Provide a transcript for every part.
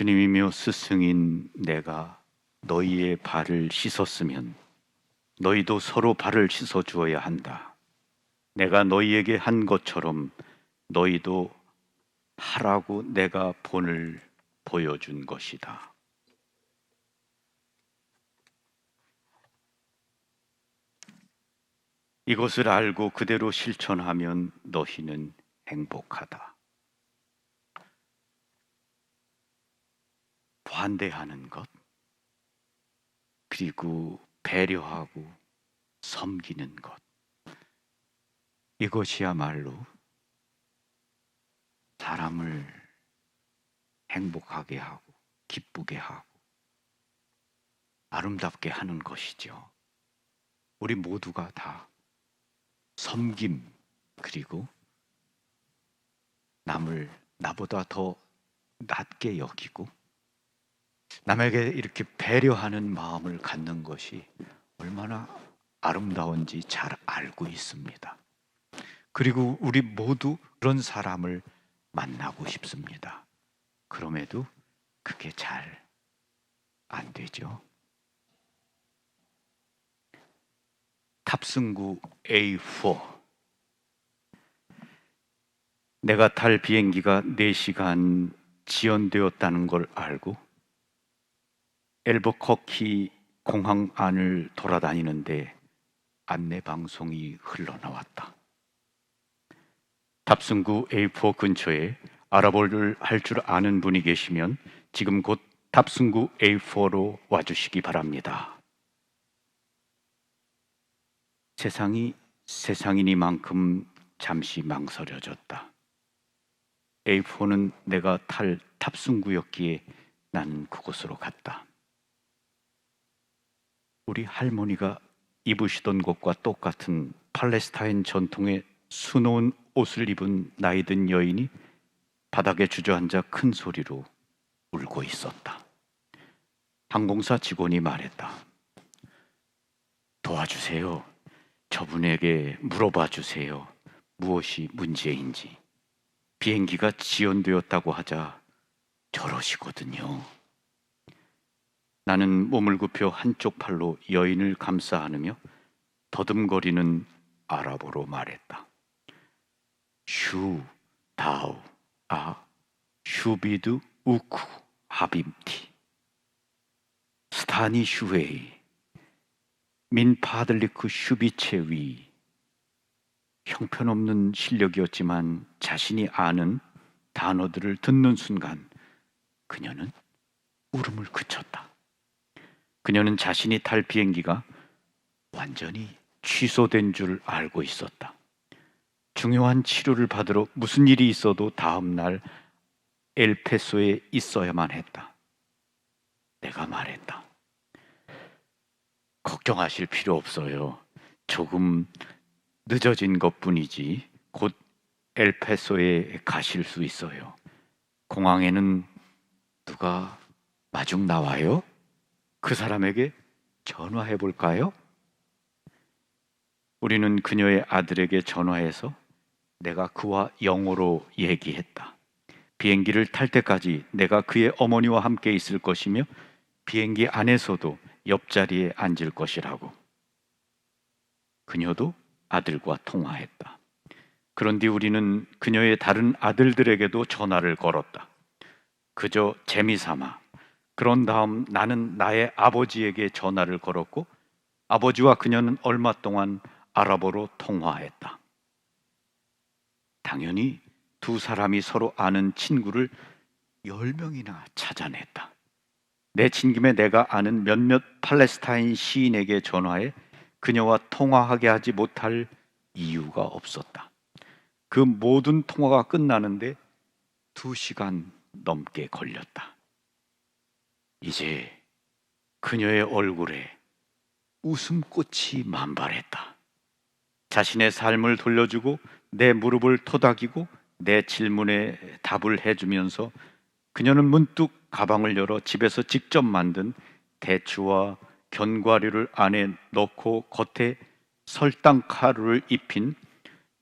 주님이며 스승인 내가 너희의 발을 씻었으면 너희도 서로 발을 씻어 주어야 한다. 내가 너희에게 한 것처럼 너희도 하라고 내가 본을 보여준 것이다. 이것을 알고 그대로 실천하면 너희는 행복하다. 반대하는 것, 그리고 배려하고 섬기는 것. 이것이야말로 사람을 행복하게 하고 기쁘게 하고 아름답게 하는 것이죠. 우리 모두가 다 섬김 그리고 남을 나보다 더 낮게 여기고 남에게 이렇게 배려하는 마음을 갖는 것이 얼마나 아름다운지 잘 알고 있습니다. 그리고 우리 모두 그런 사람을 만나고 싶습니다. 그럼에도 그게 잘 안 되죠. 탑승구 A4 내가 탈 비행기가 4시간 지연되었다는 걸 알고 엘버커키 공항 안을 돌아다니는데 안내 방송이 흘러나왔다. 탑승구 A4 근처에 아랍어를 할 줄 아는 분이 계시면 지금 곧 탑승구 A4로 와주시기 바랍니다. 세상이 세상이니만큼 잠시 망설여졌다. A4는 내가 탈 탑승구였기에 나는 그곳으로 갔다. 우리 할머니가 입으시던 것과 똑같은 팔레스타인 전통의 수놓은 옷을 입은 나이든 여인이 바닥에 주저앉아 큰 소리로 울고 있었다. 항공사 직원이 말했다. 도와주세요. 저분에게 물어봐 주세요. 무엇이 문제인지. 비행기가 지연되었다고 하자 저러시거든요. 나는 몸을 굽혀 한쪽 팔로 여인을 감싸 안으며 더듬거리는 아랍어로 말했다. 슈 다우 아 슈비드 우쿠 하빔티 스타니 슈웨이 민 파들리크 슈비체위 형편없는 실력이었지만 자신이 아는 단어들을 듣는 순간 그녀는 울음을 그쳤다. 그녀는 자신이 탈 비행기가 완전히 취소된 줄 알고 있었다. 중요한 치료를 받으러 무슨 일이 있어도 다음 날 엘페소에 있어야만 했다. 내가 말했다. 걱정하실 필요 없어요. 조금 늦어진 것 뿐이지 곧 엘페소에 가실 수 있어요. 공항에는 누가 마중 나와요? 그 사람에게 전화해 볼까요? 우리는 그녀의 아들에게 전화해서 내가 그와 영어로 얘기했다. 비행기를 탈 때까지 내가 그의 어머니와 함께 있을 것이며 비행기 안에서도 옆자리에 앉을 것이라고. 그녀도 아들과 통화했다. 그런 뒤 우리는 그녀의 다른 아들들에게도 전화를 걸었다. 그저 재미삼아. 그런 다음 나는 나의 아버지에게 전화를 걸었고 아버지와 그녀는 얼마 동안 아랍어로 통화했다. 당연히 두 사람이 서로 아는 친구를 열 명이나 찾아냈다. 내 친 김에 내가 아는 몇몇 팔레스타인 시인에게 전화해 그녀와 통화하게 하지 못할 이유가 없었다. 그 모든 통화가 끝나는데 두 시간 넘게 걸렸다. 이제 그녀의 얼굴에 웃음꽃이 만발했다. 자신의 삶을 돌려주고 내 무릎을 토닥이고 내 질문에 답을 해주면서 그녀는 문득 가방을 열어 집에서 직접 만든 대추와 견과류를 안에 넣고 겉에 설탕 가루를 입힌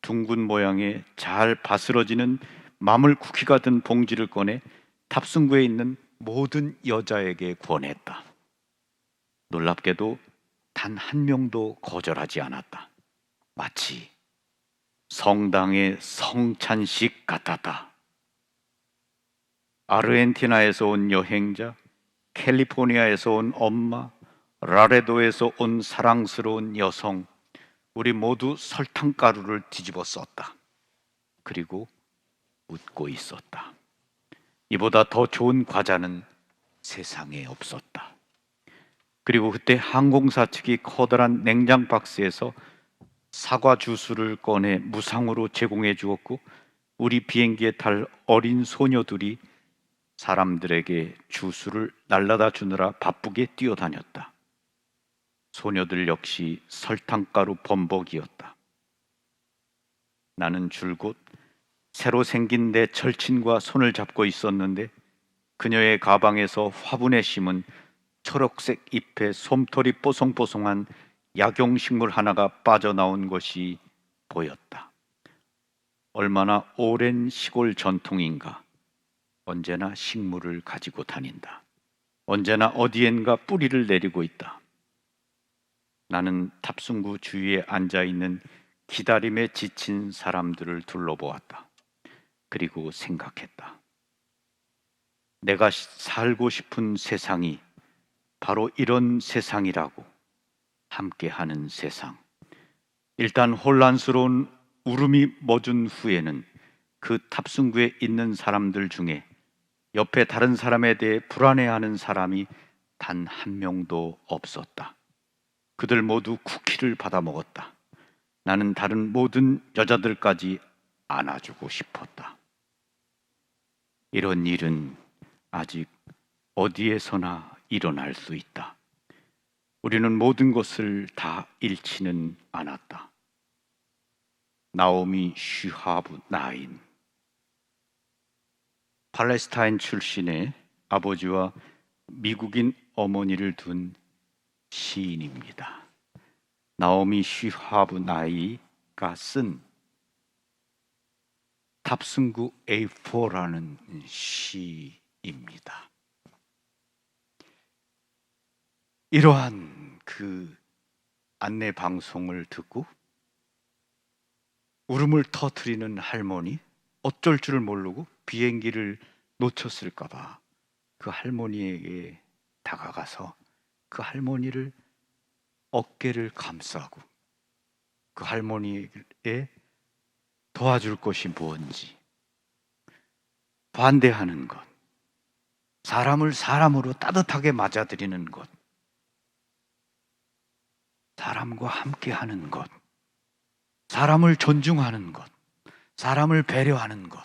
둥근 모양의 잘 바스러지는 마물 쿠키가 든 봉지를 꺼내 탑승구에 있는 모든 여자에게 권했다. 놀랍게도 단 한 명도 거절하지 않았다. 마치 성당의 성찬식 같았다. 아르헨티나에서 온 여행자, 캘리포니아에서 온 엄마, 라레도에서 온 사랑스러운 여성, 우리 모두 설탕가루를 뒤집어 썼다. 그리고 웃고 있었다. 이보다 더 좋은 과자는 세상에 없었다. 그리고 그때 항공사 측이 커다란 냉장 박스에서 사과 주스를 꺼내 무상으로 제공해 주었고 우리 비행기에 탈 어린 소녀들이 사람들에게 주스를 날라다 주느라 바쁘게 뛰어다녔다. 소녀들 역시 설탕가루 범벅이었다. 나는 줄곧 새로 생긴 내 절친과 손을 잡고 있었는데 그녀의 가방에서 화분에 심은 초록색 잎에 솜털이 뽀송뽀송한 약용식물 하나가 빠져나온 것이 보였다. 얼마나 오랜 시골 전통인가. 언제나 식물을 가지고 다닌다. 언제나 어디엔가 뿌리를 내리고 있다. 나는 탑승구 주위에 앉아 있는 기다림에 지친 사람들을 둘러보았다. 그리고 생각했다. 내가 시- 살고 싶은 세상이 바로 이런 세상이라고 함께하는 세상. 일단 혼란스러운 울음이 멎은 후에는 그 탑승구에 있는 사람들 중에 옆에 다른 사람에 대해 불안해하는 사람이 단 한 명도 없었다. 그들 모두 쿠키를 받아 먹었다. 나는 다른 모든 여자들까지 안아주고 싶었다. 이런 일은 아직 어디에서나 일어날 수 있다. 우리는 모든 것을 다 잃지는 않았다. 나오미 쉬하브 나인 팔레스타인 출신의 아버지와 미국인 어머니를 둔 시인입니다. 나오미 쉬하브 나이가 쓴 탑승구 A4라는 시입니다. 이러한 그 안내 방송을 듣고 울음을 터뜨리는 할머니 어쩔 줄을 모르고 비행기를 놓쳤을까봐 그 할머니에게 다가가서 그 할머니를 어깨를 감싸고 그 할머니의 도와줄 것이 무엇인지 반대하는 것, 사람을 사람으로 따뜻하게 맞아들이는 것, 사람과 함께 하는 것, 사람을 존중하는 것, 사람을 배려하는 것,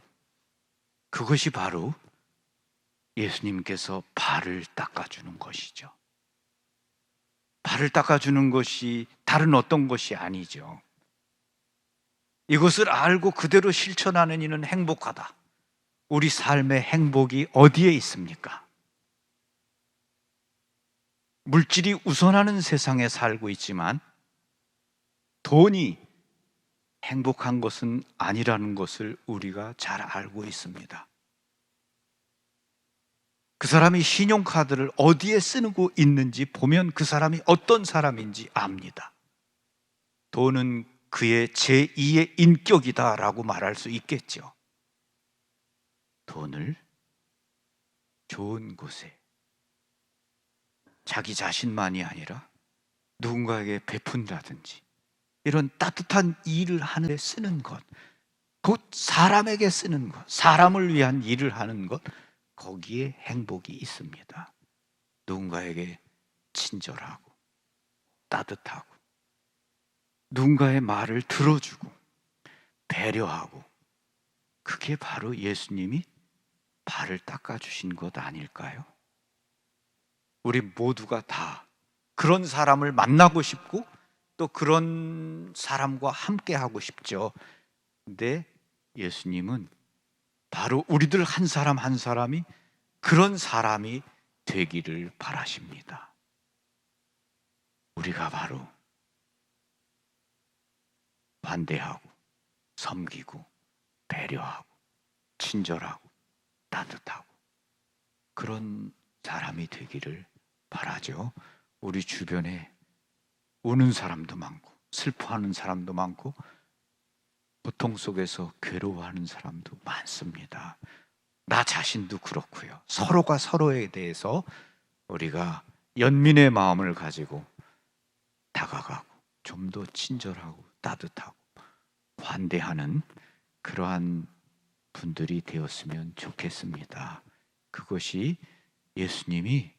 그것이 바로 예수님께서 발을 닦아주는 것이죠. 발을 닦아주는 것이 다른 어떤 것이 아니죠. 이것을 알고 그대로 실천하는 이는 행복하다. 우리 삶의 행복이 어디에 있습니까? 물질이 우선하는 세상에 살고 있지만 돈이 행복한 것은 아니라는 것을 우리가 잘 알고 있습니다. 그 사람이 신용카드를 어디에 쓰고 있는지 보면 그 사람이 어떤 사람인지 압니다. 돈은 그의 제2의 인격이다라고 말할 수 있겠죠. 돈을 좋은 곳에 자기 자신만이 아니라 누군가에게 베푼다든지 이런 따뜻한 일을 하는 데 쓰는 것, 곧 사람에게 쓰는 것, 사람을 위한 일을 하는 것, 거기에 행복이 있습니다. 누군가에게 친절하고 따뜻하고 누군가의 말을 들어주고 배려하고 그게 바로 예수님이 발을 닦아주신 것 아닐까요? 우리 모두가 다 그런 사람을 만나고 싶고 또 그런 사람과 함께 하고 싶죠. 근데 예수님은 바로 우리들 한 사람 한 사람이 그런 사람이 되기를 바라십니다. 우리가 바로 반대하고 섬기고 배려하고 친절하고 따뜻하고 그런 사람이 되기를 바라죠. 우리 주변에 우는 사람도 많고 슬퍼하는 사람도 많고 고통 속에서 괴로워하는 사람도 많습니다. 나 자신도 그렇고요. 서로가 서로에 대해서 우리가 연민의 마음을 가지고 다가가고 좀 더 친절하고 따뜻하고 환대하는 그러한 분들이 되었으면 좋겠습니다. 그것이 예수님이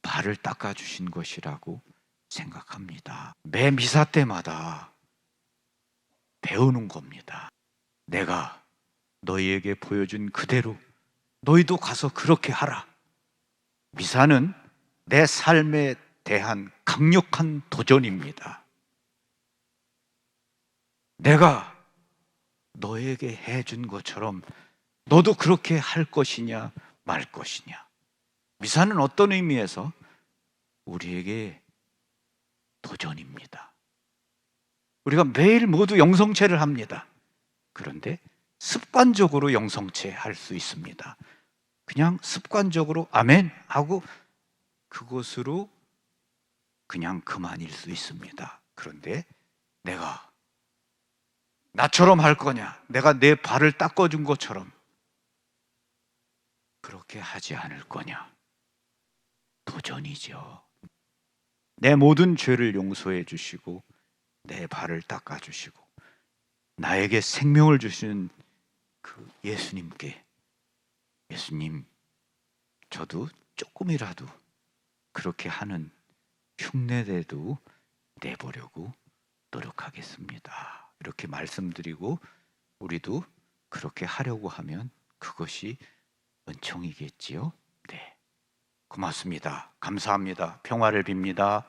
발을 닦아 주신 것이라고 생각합니다. 매 미사 때마다 배우는 겁니다. 내가 너희에게 보여준 그대로 너희도 가서 그렇게 하라. 미사는 내 삶에 대한 강력한 도전입니다. 내가 너에게 해준 것처럼 너도 그렇게 할 것이냐 말 것이냐. 미사는 어떤 의미에서 우리에게 도전입니다. 우리가 매일 모두 영성체를 합니다. 그런데 습관적으로 영성체 할 수 있습니다. 그냥 습관적으로 아멘 하고 그것으로 그냥 그만일 수 있습니다. 그런데 내가 나처럼 할 거냐? 내가 내 발을 닦아준 것처럼 그렇게 하지 않을 거냐? 도전이죠. 내 모든 죄를 용서해 주시고 내 발을 닦아 주시고 나에게 생명을 주시는 그 예수님께 예수님 저도 조금이라도 그렇게 하는 흉내내도 내보려고 노력하겠습니다. 이렇게 말씀드리고 우리도 그렇게 하려고 하면 그것이 은총이겠지요. 네. 고맙습니다. 감사합니다. 평화를 빕니다.